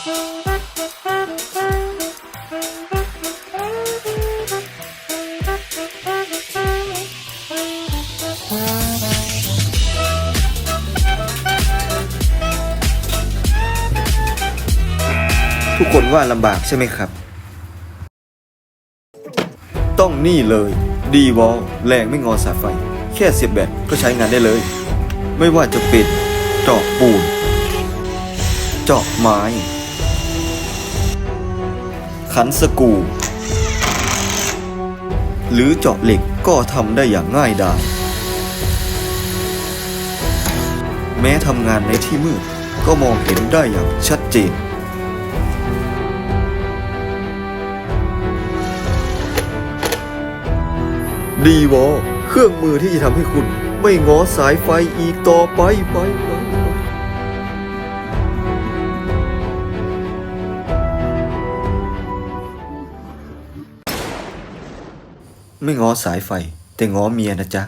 ทุกคนว่าลำบากใช่ไหมครับ ต้องนี่เลยดีวอลแรงไม่งอสายไฟ แค่เสียบแบตก็ใช้งานได้เลย ไม่ว่าจะเป็นเจาะปูนเจาะไม้ ขันสกู หรือเจาะเหล็กก็ทำได้อย่างง่ายดายแม้ทำงานในที่มืดก็มองเห็นได้อย่างชัดเจน ดีวอเครื่องมือที่จะทำให้คุณไม่ง้อสายไฟอีกต่อไปไปไปไป ไม่ง้อสายไฟ แต่ง้อเมียนะจ๊ะ